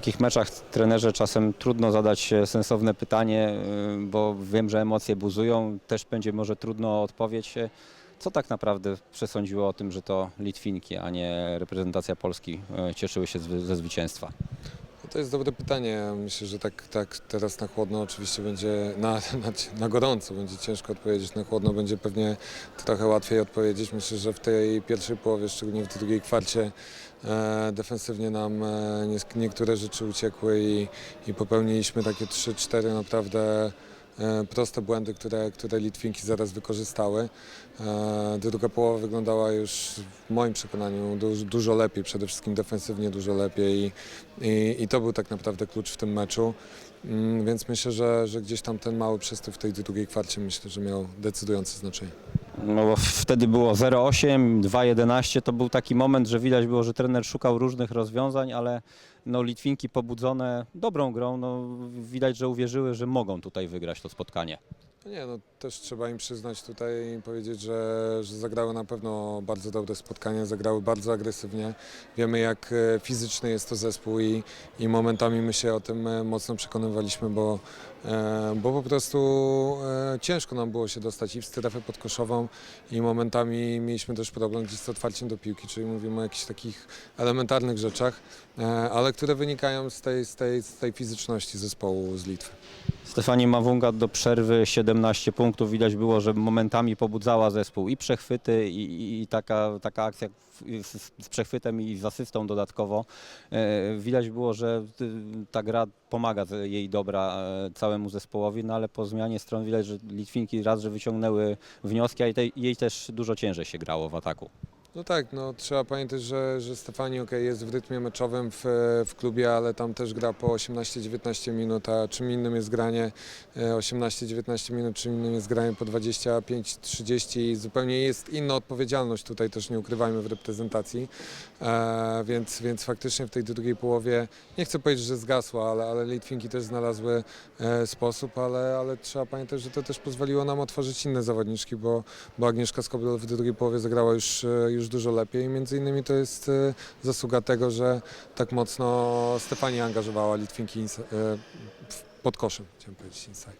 takich meczach trenerze czasem trudno zadać e, sensowne pytanie, y, bo wiem, że emocje buzują, też będzie może trudno o odpowiedź. E, Co tak naprawdę przesądziło o tym, że to Litwinki, a nie reprezentacja Polski e, cieszyły się ze zwycięstwa? To jest dobre pytanie. Myślę, że tak, tak teraz na chłodno oczywiście będzie, na, na, na gorąco będzie ciężko odpowiedzieć, na chłodno będzie pewnie trochę łatwiej odpowiedzieć. Myślę, że w tej pierwszej połowie, szczególnie w drugiej kwarcie, e, defensywnie nam e, nie, niektóre rzeczy uciekły i, i popełniliśmy takie 3-4 naprawdę proste błędy, które, które Litwinki zaraz wykorzystały. E, Druga połowa wyglądała już w moim przekonaniu dużo, dużo lepiej, przede wszystkim defensywnie dużo lepiej i, i, to był tak naprawdę klucz w tym meczu. Mm, Więc myślę, że, że gdzieś tam ten mały przystęp w tej drugiej kwarcie myślę, że miał decydujące znaczenie. No bo wtedy było 0,8, 2,11. To był taki moment, że widać było, że trener szukał różnych rozwiązań, ale no, Litwinki pobudzone dobrą grą, no, widać, że uwierzyły, że mogą tutaj wygrać to spotkanie. Nie, no też trzeba im przyznać tutaj i powiedzieć, że, że zagrały na pewno bardzo dobre spotkanie, zagrały bardzo agresywnie. Wiemy jak e, fizyczny jest to zespół i, i momentami my się o tym e, mocno przekonywaliśmy, bo, bo po prostu e, ciężko nam było się dostać i w strefę podkoszową i momentami mieliśmy też problem gdzieś z otwarciem do piłki, czyli mówimy o jakichś takich elementarnych rzeczach, e, ale które wynikają z tej, z tej, z tej fizyczności zespołu z Litwy. Stefani Mawunga do przerwy 17 punktów. Widać było, że momentami pobudzała zespół i przechwyty, i, i, i taka, taka akcja z, przechwytem i z asystą dodatkowo. E, widać było, że y, ta gra pomaga jej dobra e, całemu zespołowi, no ale po zmianie stron widać, że Litwinki raz, że wyciągnęły wnioski, a jej, jej też dużo ciężej się grało w ataku. No tak, no trzeba pamiętać, że, że Stefani okay, jest w rytmie meczowym w, w klubie, ale tam też gra po 18-19 minut, a czym innym jest granie e, 18-19 minut, czym innym jest granie po 25-30 i zupełnie jest inna odpowiedzialność tutaj też nie ukrywajmy w reprezentacji, e, więc, więc faktycznie w tej drugiej połowie, nie chcę powiedzieć, że zgasła, ale, ale Litwinki też znalazły e, sposób, ale, ale trzeba pamiętać, że to też pozwoliło nam otworzyć inne zawodniczki, bo, bo Agnieszka Skobel w drugiej połowie zagrała już, e, już dużo lepiej między innymi to jest e, zasługa tego, że tak mocno Stefania angażowała Litwinki e, pod koszem, chciałem powiedzieć inside.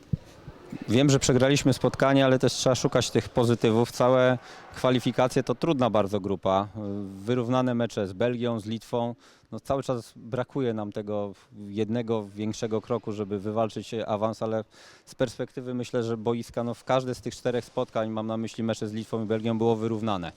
Wiem, że przegraliśmy spotkanie, ale też trzeba szukać tych pozytywów. Całe kwalifikacje to trudna bardzo grupa. Wyrównane mecze z Belgią, z Litwą. No, cały czas brakuje nam tego jednego większego kroku, żeby wywalczyć awans, ale z perspektywy myślę, że boiska no, w każde z tych czterech spotkań, mam na myśli mecze z Litwą i Belgią, było wyrównane.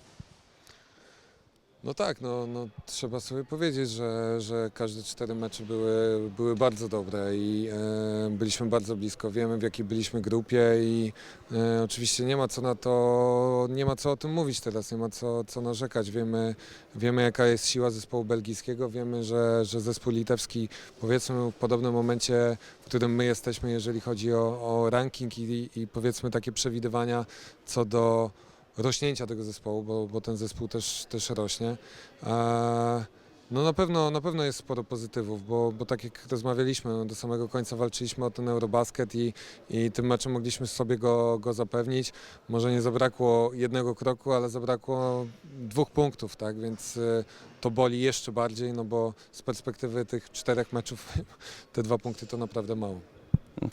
No tak, no, no trzeba sobie powiedzieć, że, że każde cztery mecze były, były bardzo dobre i e, byliśmy bardzo blisko. Wiemy w jakiej byliśmy grupie i e, oczywiście nie ma co na to, nie ma co o tym mówić teraz, nie ma co, co narzekać. Wiemy, wiemy jaka jest siła zespołu belgijskiego, wiemy, że, że zespół litewski powiedzmy w podobnym momencie, w którym my jesteśmy, jeżeli chodzi o, o ranking i, i powiedzmy takie przewidywania co do rośnięcia tego zespołu, bo, bo ten zespół też, też rośnie. Eee, No na pewno, na pewno jest sporo pozytywów, bo, bo tak jak rozmawialiśmy, do samego końca walczyliśmy o ten Eurobasket i, i tym meczem mogliśmy sobie go, go zapewnić. Może nie zabrakło jednego kroku, ale zabrakło dwóch punktów, tak, więc y, to boli jeszcze bardziej, no bo z perspektywy tych czterech meczów te dwa punkty to naprawdę mało.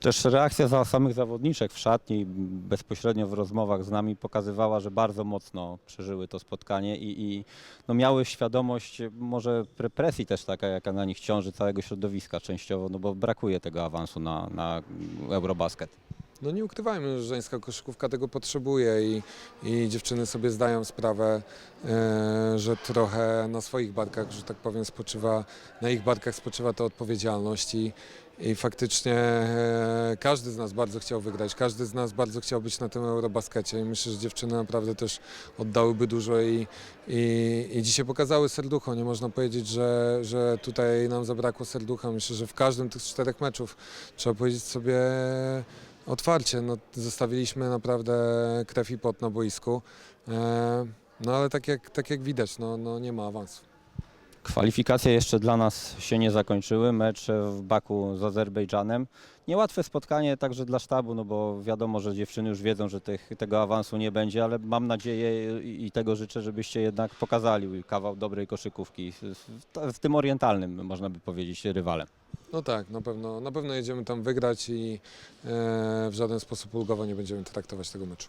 Też reakcja za samych zawodniczek w szatni, bezpośrednio w rozmowach z nami pokazywała, że bardzo mocno przeżyły to spotkanie i, i no miały świadomość może pre- presji też taka, jaka na nich ciąży, całego środowiska częściowo, no bo brakuje tego awansu na, na Eurobasket. No nie ukrywajmy, że żeńska koszykówka tego potrzebuje i, i dziewczyny sobie zdają sprawę, e, że trochę na swoich barkach, że tak powiem, spoczywa, na ich barkach spoczywa ta odpowiedzialność i, i faktycznie e, każdy z nas bardzo chciał wygrać, każdy z nas bardzo chciał być na tym Eurobaskecie i myślę, że dziewczyny naprawdę też oddałyby dużo i, i, i dzisiaj pokazały serducho. Nie można powiedzieć, że, że tutaj nam zabrakło serducha. Myślę, że w każdym tych czterech meczów trzeba powiedzieć sobie otwarcie. No, zostawiliśmy naprawdę krew i pot na boisku. E, no ale tak jak, tak jak widać, no, no nie ma awansu. Kwalifikacje jeszcze dla nas się nie zakończyły. Mecz w Baku z Azerbejdżanem. Niełatwe spotkanie także dla sztabu, no bo wiadomo, że dziewczyny już wiedzą, że tych, tego awansu nie będzie, ale mam nadzieję i tego życzę, żebyście jednak pokazali kawał dobrej koszykówki z tym orientalnym, można by powiedzieć, rywalem. No tak, na pewno, na pewno jedziemy tam wygrać i e, w żaden sposób ulgowo nie będziemy traktować tego meczu.